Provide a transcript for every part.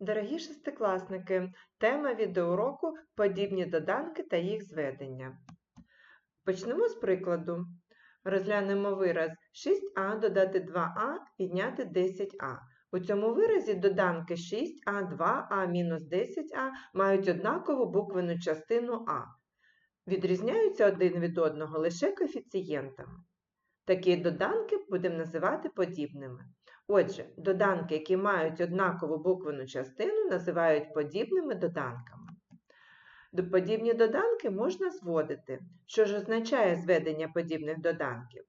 Дорогі шестикласники, тема відеоуроку подібні доданки та їх зведення. Почнемо з прикладу. Розглянемо вираз 6а додати 2а відняти 10а. У цьому виразі доданки 6а, 2а мінус 10а мають однакову буквену частину а. Відрізняються один від одного лише коефіцієнтами. Такі доданки будемо називати подібними. Отже, доданки, які мають однакову буквену частину, називають подібними доданками. Подібні доданки можна зводити. Що ж означає зведення подібних доданків?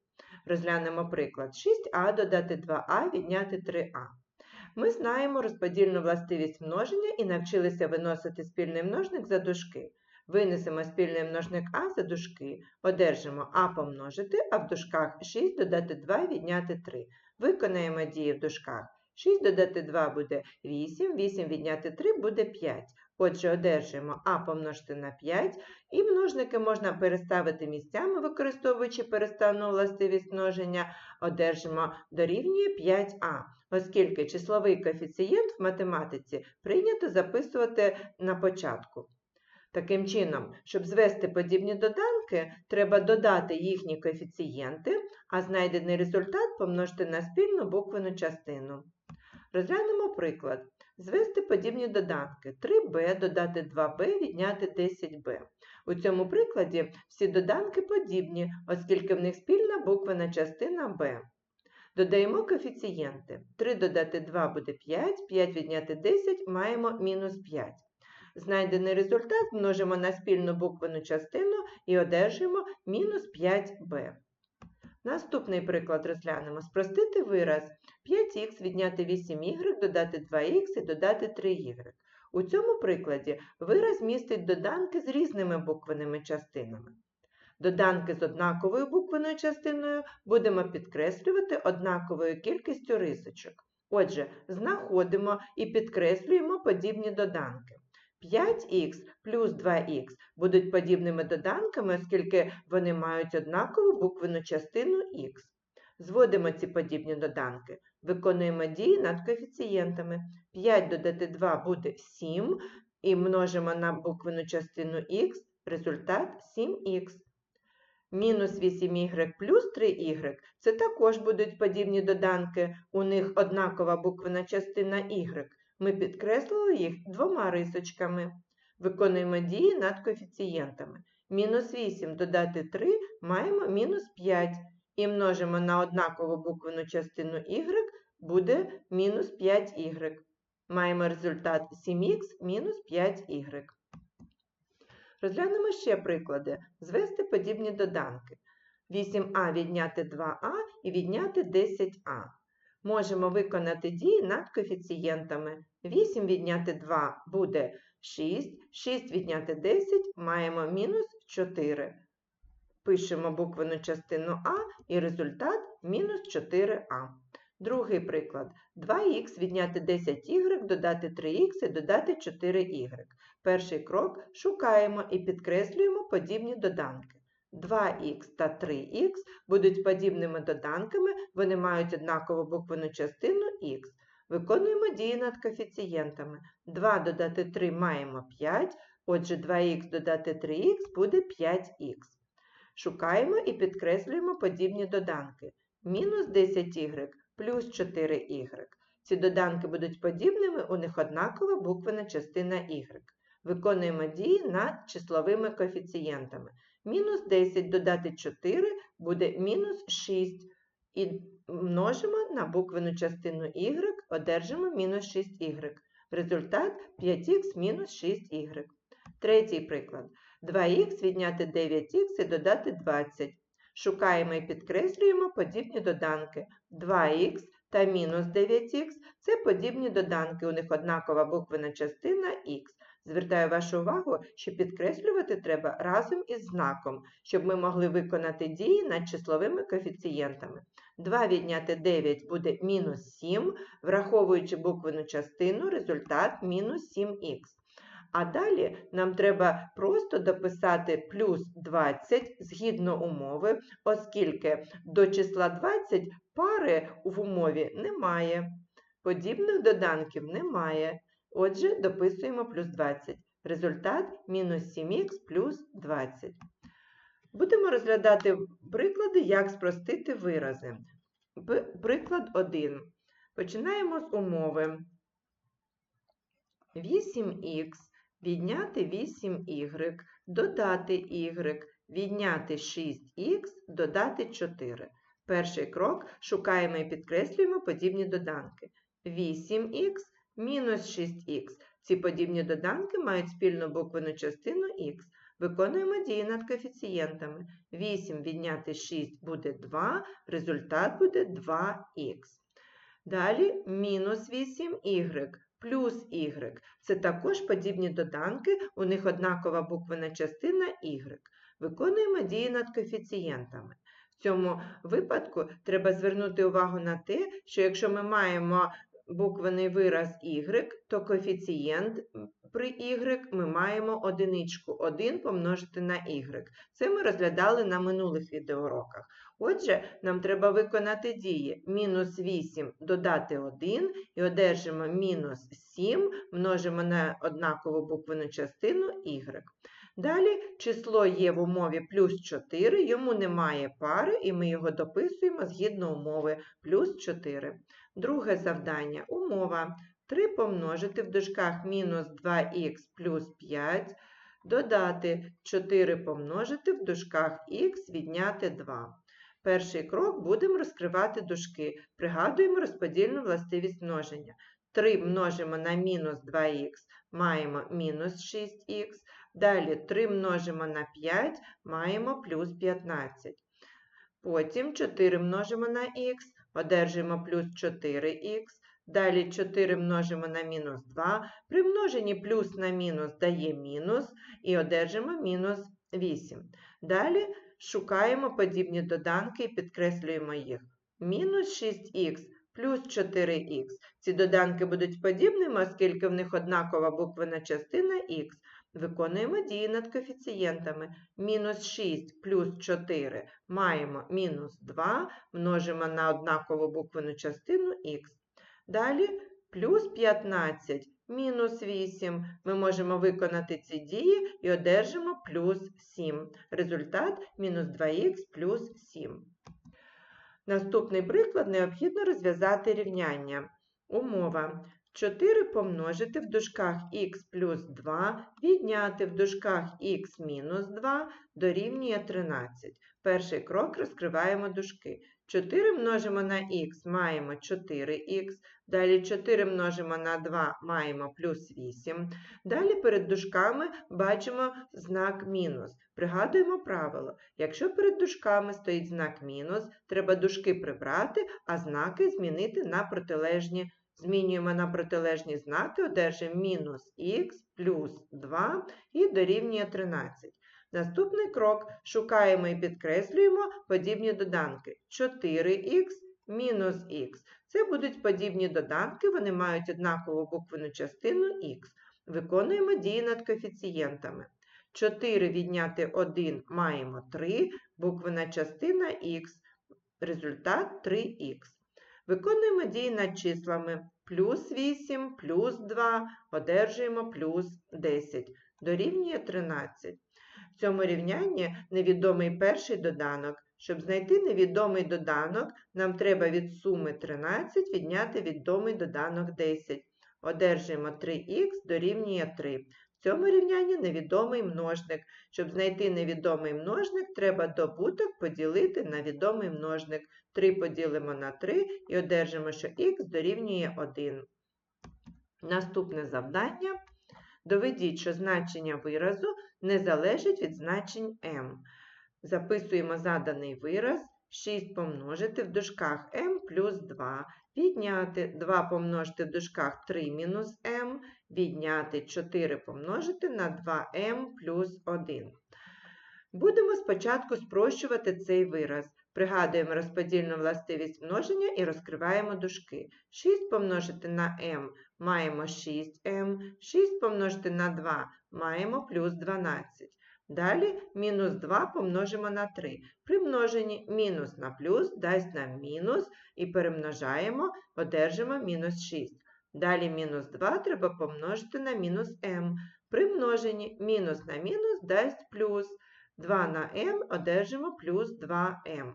Розглянемо приклад. 6а додати 2а відняти 3а. Ми знаємо розподільну властивість множення і навчилися виносити спільний множник за дужки. Винесемо спільний множник а за дужки, одержимо а помножити, а в дужках 6 додати 2 відняти 3. Виконаємо дії в дужках. 6 додати 2 буде 8, 8 відняти 3 буде 5. Отже, одержуємо а помножити на 5, і множники можна переставити місцями, використовуючи переставну властивість множення, одержимо дорівнює 5а, оскільки числовий коефіцієнт в математиці прийнято записувати на початку. Таким чином, щоб звести подібні доданки, треба додати їхні коефіцієнти, а знайдений результат помножити на спільну буквену частину. Розглянемо приклад. Звести подібні доданки 3b додати 2b відняти 10b. У цьому прикладі всі доданки подібні, оскільки в них спільна буквена частина b. Додаємо коефіцієнти. 3 додати 2 буде 5, 5 відняти 10 маємо мінус 5. Знайдений результат множимо на спільну буквену частину і одержуємо мінус 5b. Наступний приклад розглянемо. Спростити вираз 5х відняти 8y, додати 2х і додати 3y. У цьому прикладі вираз містить доданки з різними буквеними частинами. Доданки з однаковою буквеною частиною будемо підкреслювати однаковою кількістю рисочок. Отже, знаходимо і підкреслюємо подібні доданки. 5х плюс 2х будуть подібними доданками, оскільки вони мають однакову буквену частину х. Зводимо ці подібні доданки. Виконуємо дії над коефіцієнтами. 5 додати 2 буде 7, і множимо на буквену частину х, результат 7х. Мінус 8y плюс 3y – це також будуть подібні доданки, у них однакова буквена частина y. Ми підкреслили їх двома рисочками. Виконуємо дії над коефіцієнтами. Мінус 8 додати 3 маємо мінус 5. І множимо на однакову буквену частину y буде мінус 5y. Маємо результат 7х мінус 5y. Розглянемо ще приклади. Звести подібні доданки. 8а відняти 2а і відняти 10а. Можемо виконати дії над коефіцієнтами. 8 відняти 2 буде 6, 6 відняти 10 маємо мінус 4. Пишемо буквену частину А і результат мінус 4а. Другий приклад. 2х відняти 10y, додати 3х і додати 4y. Перший крок шукаємо і підкреслюємо подібні доданки. 2х та 3х будуть подібними доданками, вони мають однакову буквену частину х. Виконуємо дії над коефіцієнтами. 2 додати 3 маємо 5, отже 2х додати 3х буде 5х. Шукаємо і підкреслюємо подібні доданки. Мінус 10y плюс 4y. Ці доданки будуть подібними, у них однакова буквена частина y. Виконуємо дії над числовими коефіцієнтами. Мінус 10 додати 4 буде мінус 6. І множимо на буквену частину y, одержимо мінус 6y. Результат 5х мінус 6y. Третій приклад. 2х відняти 9х і додати 20. Шукаємо і підкреслюємо подібні доданки. 2х та мінус 9х – це подібні доданки, у них однакова буквена частина х. Звертаю вашу увагу, що підкреслювати треба разом із знаком, щоб ми могли виконати дії над числовими коефіцієнтами. 2 відняти 9 буде мінус 7, враховуючи буквену частину, результат мінус 7х. А далі нам треба просто дописати плюс 20 згідно умови, оскільки до числа 20 пари в умові немає. Подібних доданків немає. Отже, дописуємо плюс 20. Результат мінус 7х плюс 20. Будемо розглядати приклади, як спростити вирази. Приклад 1. Починаємо з умови. 8х відняти 8y, додати y, відняти 6х, додати 4. Перший крок шукаємо і підкреслюємо подібні доданки. 8х мінус 6х. Ці подібні доданки мають спільну буквену частину х. Виконуємо дії над коефіцієнтами. 8 відняти 6 буде 2, результат буде 2х. Далі мінус 8y плюс y. Це також подібні доданки, у них однакова буквена частина y. Виконуємо дії над коефіцієнтами. В цьому випадку треба звернути увагу на те, що якщо ми маємо буквений вираз y, то коефіцієнт при y ми маємо одиничку 1 помножити на y. Це ми розглядали на минулих відеоуроках. Отже, нам треба виконати дії мінус 8 додати 1 і одержимо мінус 7 множимо на однакову буквену частину y. Далі число є в умові плюс 4, йому немає пари, і ми його дописуємо згідно умови плюс 4. Друге завдання. Умова 3 помножити в дужках мінус 2х плюс 5, додати 4 помножити в дужках х відняти 2. Перший крок будемо розкривати дужки. Пригадуємо розподільну властивість множення. 3 множимо на мінус 2х, маємо мінус 6х. Далі 3 множимо на 5, маємо плюс 15. Потім 4 множимо на х, одержуємо плюс 4х. Далі 4 множимо на мінус 2. При множенні плюс на мінус дає мінус і одержимо мінус 8. Далі шукаємо подібні доданки і підкреслюємо їх. Мінус 6х плюс 4х. Ці доданки будуть подібними, оскільки в них однакова буквена частина х. Виконуємо дії над коефіцієнтами. Мінус 6 плюс 4 маємо мінус 2, множимо на однакову буквену частину х. Далі плюс 15 мінус 8. Ми можемо виконати ці дії і одержимо плюс 7. Результат мінус 2х плюс 7. Наступний приклад необхідно розв'язати рівняння. Умова. 4 помножити в дужках х плюс 2, відняти в дужках х мінус 2 дорівнює 13. Перший крок розкриваємо дужки. 4 множимо на х, маємо 4х, далі 4 множимо на 2, маємо плюс 8. Далі перед дужками бачимо знак мінус. Пригадуємо правило. Якщо перед дужками стоїть знак мінус, треба дужки прибрати, а знаки змінити на протилежні Змінюємо на протилежні знаки, одержимо мінус х плюс 2 і дорівнює 13. Наступний крок шукаємо і підкреслюємо подібні доданки. 4х мінус х. Це будуть подібні доданки, вони мають однакову буквену частину х. Виконуємо дії над коефіцієнтами. 4 відняти 1 маємо 3, буквена частина х, результат 3х. Виконуємо дії над числами плюс 8, плюс 2, одержуємо плюс 10. Дорівнює 13. В цьому рівнянні невідомий перший доданок. Щоб знайти невідомий доданок, нам треба від суми 13 відняти відомий доданок 10. Одержуємо 3х дорівнює 3. Цьому рівнянні невідомий множник. Щоб знайти невідомий множник, треба добуток поділити на відомий множник. 3 поділимо на 3 і одержимо, що х дорівнює 1. Наступне завдання. Доведіть, що значення виразу не залежить від значень m. Записуємо заданий вираз 6 помножити в дужках m плюс 2. Відняти 2 помножити в дужках 3 мінус m, відняти 4 помножити на 2m плюс 1. Будемо спочатку спрощувати цей вираз. Пригадуємо розподільну властивість множення і розкриваємо дужки. 6 помножити на m маємо 6m, 6 помножити на 2 маємо плюс 12. Далі мінус 2 помножимо на 3. При множенні мінус на плюс дасть нам мінус і перемножаємо, одержимо мінус 6. Далі мінус 2 треба помножити на мінус m. При множенні мінус на мінус дасть плюс. 2 на m одержимо плюс 2m.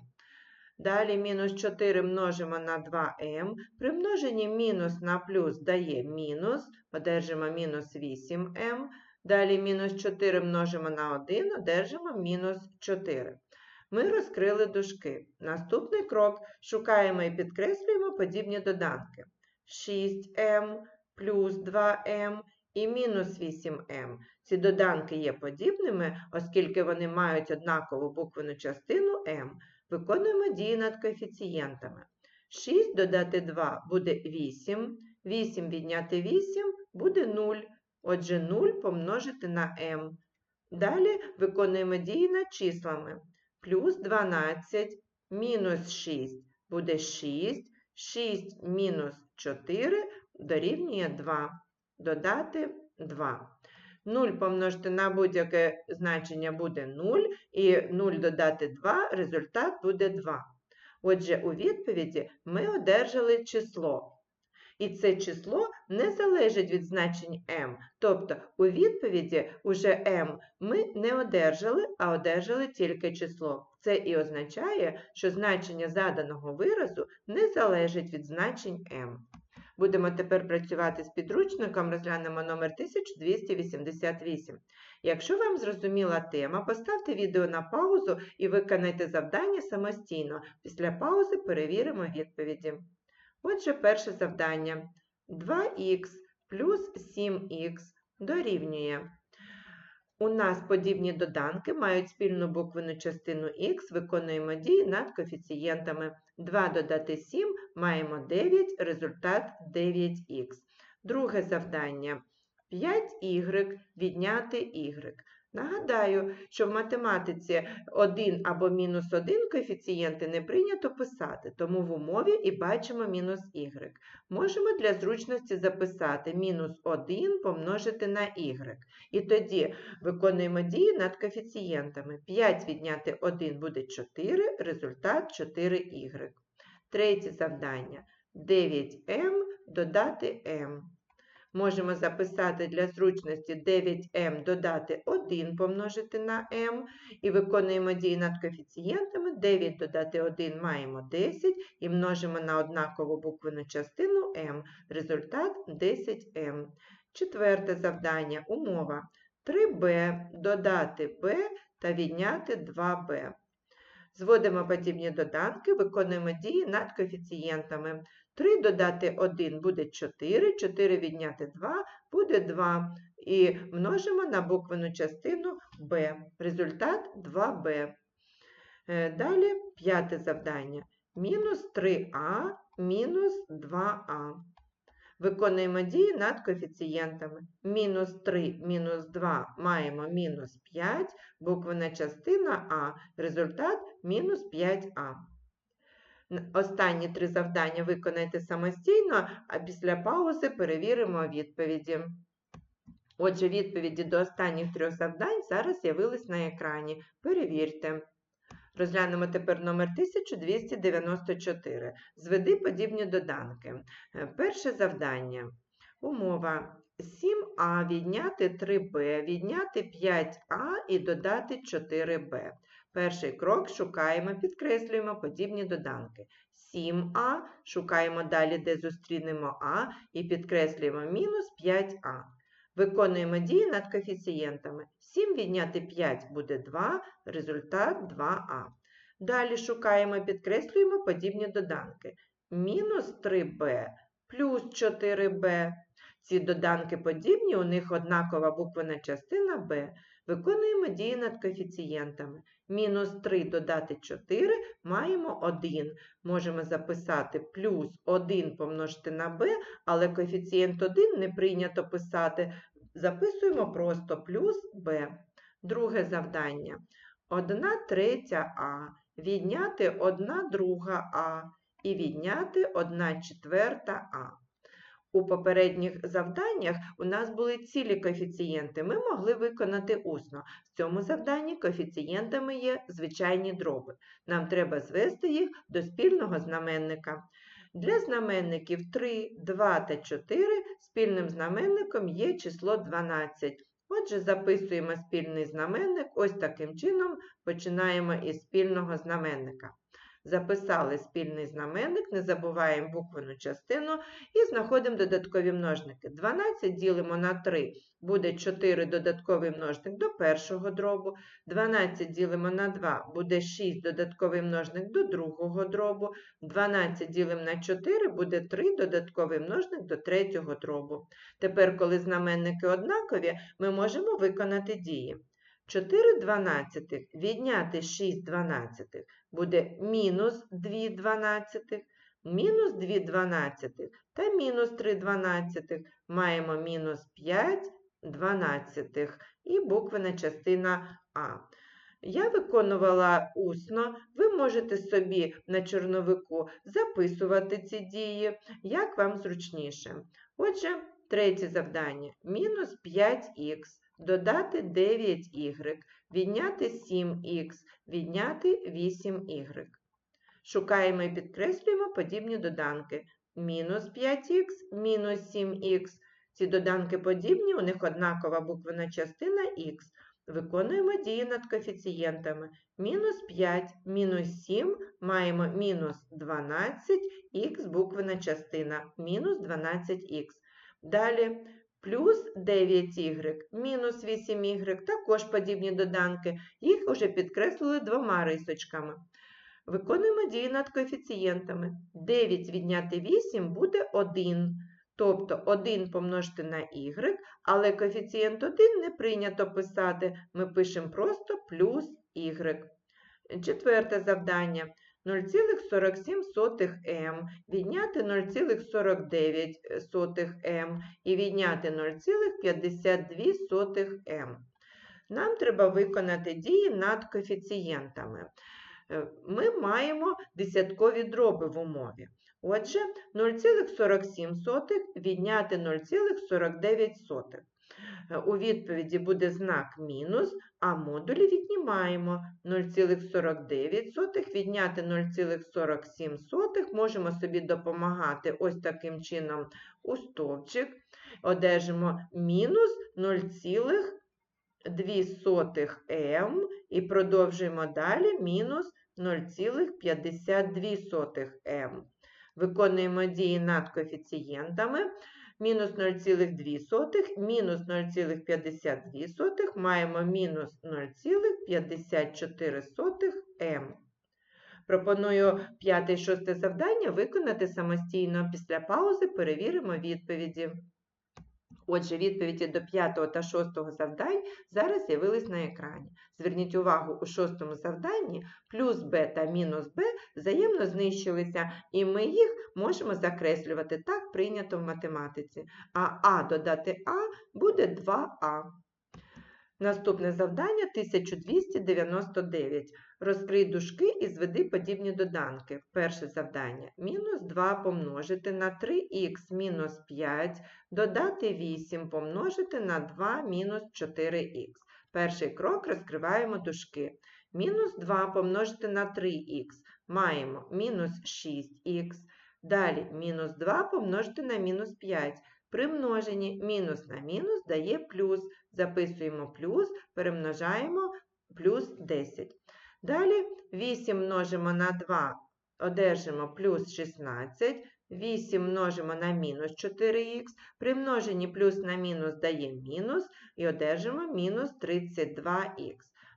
Далі мінус 4 множимо на 2m. При множенні мінус на плюс дає мінус, одержимо мінус 8m. Далі мінус 4 множимо на 1, одержимо мінус 4. Ми розкрили дужки. Наступний крок шукаємо і підкреслюємо подібні доданки. 6m плюс 2m і мінус 8m. Ці доданки є подібними, оскільки вони мають однакову буквену частину m. Виконуємо дії над коефіцієнтами. 6 додати 2 буде 8, 8 відняти 8 буде 0. Отже, 0 помножити на m. Далі виконуємо дії над числами. Плюс 12 мінус 6 буде 6, 6 мінус 4 дорівнює 2. Додати 2. 0 помножити на будь-яке значення буде 0, і 0 додати 2, результат буде 2. Отже, у відповіді ми одержали число. І це число не залежить від значень m. Тобто у відповіді уже m ми не одержали, а одержали тільки число. Це і означає, що значення заданого виразу не залежить від значень m. Будемо тепер працювати з підручником, розглянемо номер 1288. Якщо вам зрозуміла тема, поставте відео на паузу і виконайте завдання самостійно. Після паузи перевіримо відповіді. Отже, перше завдання. 2х плюс 7х дорівнює. У нас подібні доданки мають спільну буквену частину х, виконуємо дії над коефіцієнтами. 2 додати 7 маємо 9, результат 9х. Друге завдання. 5y відняти y. Нагадаю, що в математиці 1 або мінус 1 коефіцієнти не прийнято писати, тому в умові і бачимо мінус y. Можемо для зручності записати мінус 1 помножити на y. І тоді виконуємо дії над коефіцієнтами. 5 відняти 1 буде 4, результат 4y. Третє завдання. 9m додати m. Можемо записати для зручності 9m додати 1 помножити на m. І виконуємо дії над коефіцієнтами. 9 додати 1 маємо 10 і множимо на однакову буквену частину m. Результат 10m. Четверте завдання. Умова. 3b додати b та відняти 2b. Зводимо подібні доданки, виконуємо дії над коефіцієнтами. 3 додати 1 буде 4, 4 відняти 2 буде 2. І множимо на буквену частину b. Результат 2b. Е, Далі п'яте завдання. Мінус 3а мінус 2а. Виконуємо дії над коефіцієнтами. Мінус 3 мінус 2 маємо мінус 5, буквена частина А, результат мінус 5а. Останні три завдання виконайте самостійно, а після паузи перевіримо відповіді. Отже, відповіді до останніх трьох завдань зараз з'явились на екрані. Перевірте. Розглянемо тепер номер 1294. Зведи подібні доданки. Е, Перше завдання. Умова 7а відняти 3b, відняти 5а і додати 4b. Перший крок шукаємо, підкреслюємо подібні доданки. 7а, шукаємо далі, де зустрінемо а, і підкреслюємо мінус 5а. Виконуємо дії над коефіцієнтами. 7 відняти 5 буде 2, результат 2а. Далі шукаємо підкреслюємо подібні доданки. Мінус 3b плюс 4b. Ці доданки подібні, у них однакова буквена частина b. Виконуємо дії над коефіцієнтами. Мінус 3 додати 4 маємо 1. Можемо записати плюс 1 помножити на b, але коефіцієнт 1 не прийнято писати. Записуємо просто плюс b. Друге завдання. 1 третя А. Відняти 1 друга А. І відняти 1 четверта А. У попередніх завданнях у нас були цілі коефіцієнти. Ми могли виконати усно. В цьому завданні коефіцієнтами є звичайні дроби. Нам треба звести їх до спільного знаменника. Для знаменників 3, 2 та 4 спільним знаменником є число 12. Отже, записуємо спільний знаменник. Ось таким чином починаємо із спільного знаменника. Записали спільний знаменник, не забуваємо буквену частину і знаходимо додаткові множники. 12 ділимо на 3, буде 4 додатковий множник до першого дробу. 12 ділимо на 2, буде 6 додатковий множник до другого дробу. 12 ділимо на 4, буде 3 додатковий множник до третього дробу. Тепер, коли знаменники однакові, ми можемо виконати дії. 4 дванадцятих відняти 6 дванадцятих буде мінус 2 дванадцятих, мінус 2 дванадцятих та мінус 3 дванадцятих. Маємо мінус 5 дванадцятих і буквена частина А. Я виконувала усно, ви можете собі на чорновику записувати ці дії, як вам зручніше. Отже, третє завдання. Мінус 5х, додати 9y, відняти 7х, відняти 8y. Шукаємо і підкреслюємо подібні доданки. Мінус 5х, мінус 7х. Ці доданки подібні, у них однакова буквена частина х. Виконуємо дії над коефіцієнтами. Мінус 5, мінус 7 маємо мінус 12, х буквена частина, мінус 12х. Далі плюс 9y, мінус 8y, також подібні доданки. Їх вже підкреслили двома рисочками. Виконуємо дії над коефіцієнтами. 9 відняти 8 буде 1. Тобто 1 помножити на y, але коефіцієнт 1 не прийнято писати. Ми пишемо просто плюс y. Четверте завдання. 0,47m відняти 0,49m і відняти 0,52m. Нам треба виконати дії над коефіцієнтами. Е, Ми маємо десяткові дроби в умові. Отже, 0,47 відняти 0,49. Е, У відповіді буде знак мінус, а модулі віднімаємо 0,49 відняти 0,47. Можемо собі допомагати ось таким чином у стовпчик. Одержимо мінус 0,2m і продовжуємо далі мінус 0,52m. Виконуємо дії над коефіцієнтами. Мінус 0,2, мінус 0,52, маємо мінус 0,54 м. Пропоную п'яте і шосте завдання виконати самостійно. Після паузи перевіримо відповіді. Отже, відповіді до п'ятого та шостого завдань зараз з'явились на екрані. Зверніть увагу, у шостому завданні плюс b та мінус b взаємно знищилися, і ми їх можемо закреслювати. Так прийнято в математиці. А а додати а буде 2а. Наступне завдання 1299. Розкрий дужки і зведи подібні доданки. Перше завдання. Мінус 2 помножити на 3х мінус 5, додати 8 помножити на 2 мінус 4х. Перший крок розкриваємо дужки. Мінус 2 помножити на 3х. Маємо мінус 6х. Далі мінус 2 помножити на мінус 5. При множенні мінус на мінус дає плюс. Записуємо плюс, перемножаємо плюс 10. Далі 8 множимо на 2, одержимо плюс 16. 8 множимо на мінус 4х. При множенні плюс на мінус дає мінус і одержимо мінус 32х.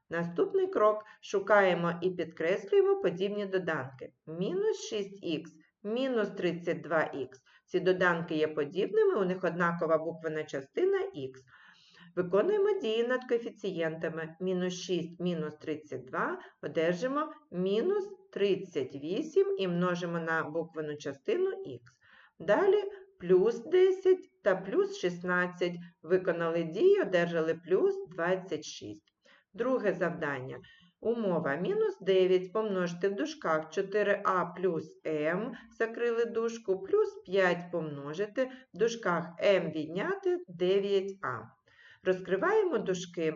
Наступний крок шукаємо і підкреслюємо подібні доданки. Мінус 6х, мінус 32х. Ці доданки є подібними, у них однакова буквена частина х. Виконуємо дії над коефіцієнтами. Мінус 6 мінус 32 одержимо мінус 38 і множимо на буквену частину х. Далі плюс 10 та плюс 16. Виконали дії, одержали плюс 26. Друге завдання. Умова мінус 9 помножити в дужках 4а плюс m, закрили дужку, плюс 5 помножити в дужках m відняти 9а. Розкриваємо дужки.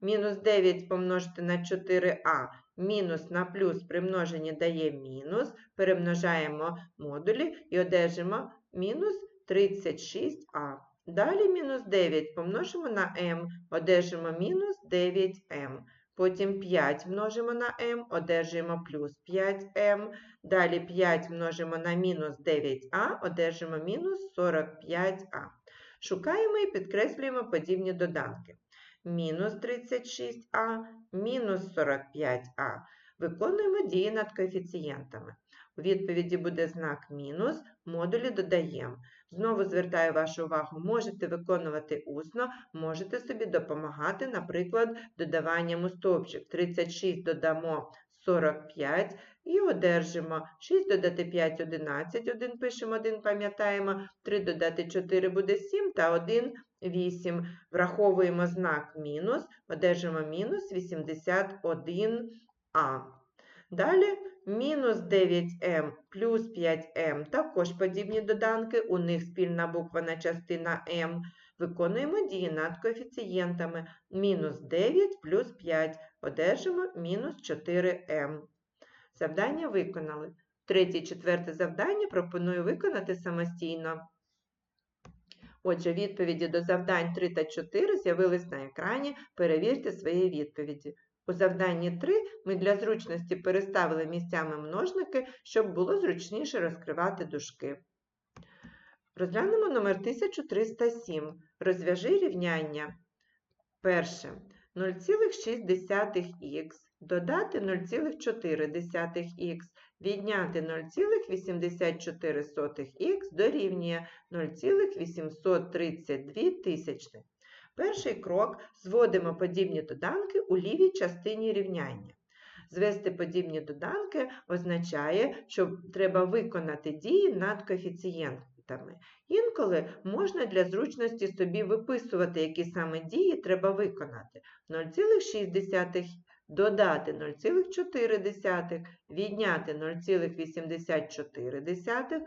Мінус 9 помножити на 4а Мінус на плюс при множенні дає мінус. Перемножаємо модулі і одержимо мінус 36а. Далі мінус 9 помножимо на m, одержимо мінус 9m. Потім 5 множимо на m, одержимо плюс 5m. Далі 5 множимо на мінус 9а, одержимо мінус 45а. Шукаємо і підкреслюємо подібні доданки. Мінус 36а, мінус 45а. Виконуємо дії над коефіцієнтами. У відповіді буде знак мінус, модулі додаємо. Знову звертаю вашу увагу, можете виконувати усно, можете собі допомагати, наприклад, додаванням у стовпчик. 36 додамо 45 і одержимо 6 додати 5 – 11, 1 пишемо, 1 пам'ятаємо, 3 додати 4 буде 7 та 1 – 8. Враховуємо знак мінус, одержимо мінус 81а. Далі мінус 9m плюс 5m, також подібні доданки, у них спільна буквена частина m. Виконуємо дії над коефіцієнтами. Мінус 9 плюс 5, одержимо мінус 4m. Завдання виконали. Третє і четверте завдання пропоную виконати самостійно. Отже, відповіді до завдань 3 та 4 з'явились на екрані. Перевірте свої відповіді. У завданні 3 ми для зручності переставили місцями множники, щоб було зручніше розкривати дужки. Розглянемо номер 1307. Розв'яжи рівняння. Перше. 0,6х додати 0,4х, відняти 0,84х дорівнює 0,832. Перший крок зводимо подібні доданки у лівій частині рівняння. Звести подібні доданки означає, що треба виконати дії над коефіцієнтами. Інколи можна для зручності собі виписувати, які саме дії треба виконати. 0,6 додати 0,4, відняти 0,84,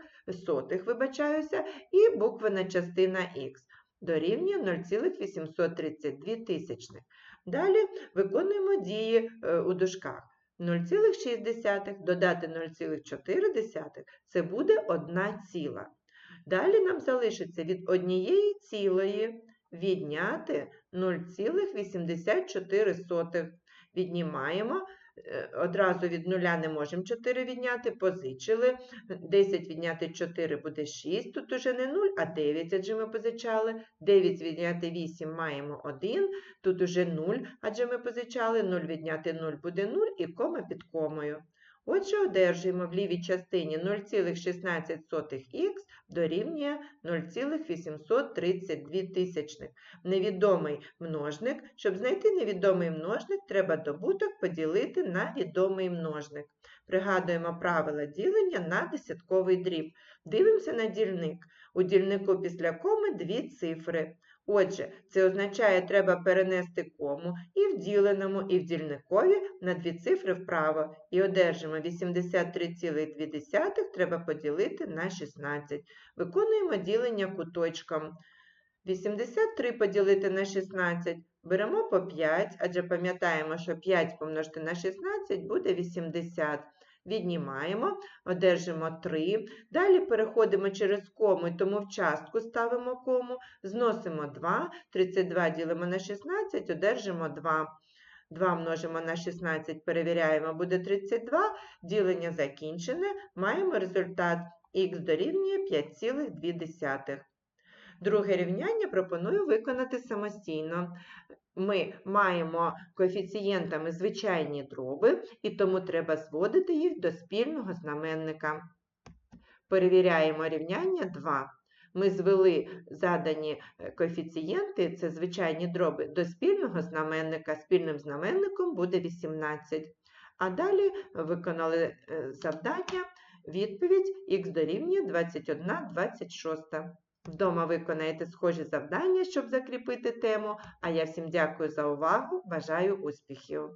сотих, вибачаюся, і буквена частина х дорівнює 0,832 тисячних. Далі виконуємо дії е, у дужках. 0,6 додати 0,4 це буде 1 ціла. Далі нам залишиться від однієї цілої відняти 0,84. Віднімаємо Е, одразу від нуля не можемо 4 відняти, позичили. 10 відняти 4 буде 6, тут уже не 0, а 9, адже ми позичали. 9 відняти 8 маємо 1, тут уже 0, адже ми позичали. 0 відняти 0 буде 0 і кома під комою. Отже, одержуємо в лівій частині 0,16х дорівнює 0,832. Невідомий множник. Щоб знайти невідомий множник, треба добуток поділити на відомий множник. Пригадуємо правила ділення на десятковий дріб. Дивимося на дільник. У дільнику після коми дві цифри. Отже, це означає, треба перенести кому і в діленому, і в дільникові на дві цифри вправо. І одержимо 83,2 треба поділити на 16. Виконуємо ділення куточком. 83 поділити на 16 беремо по 5, адже пам'ятаємо, що 5 помножити на 16 буде 80. Віднімаємо, одержимо 3. Далі переходимо через кому, і тому в частку ставимо кому, зносимо 2, 32 ділимо на 16, одержимо 2. 2 множимо на 16, перевіряємо, буде 32. Ділення закінчене, маємо результат х дорівнює 5,2. Друге рівняння пропоную виконати самостійно ми маємо коефіцієнтами звичайні дроби, і тому треба зводити їх до спільного знаменника. Перевіряємо рівняння 2. Ми звели задані е, коефіцієнти, це звичайні дроби, до спільного знаменника. Спільним знаменником буде 18. А далі виконали е, завдання, відповідь х дорівнює 21, 26. Вдома виконаєте схожі завдання, щоб закріпити тему. А я всім дякую за увагу, бажаю успіхів!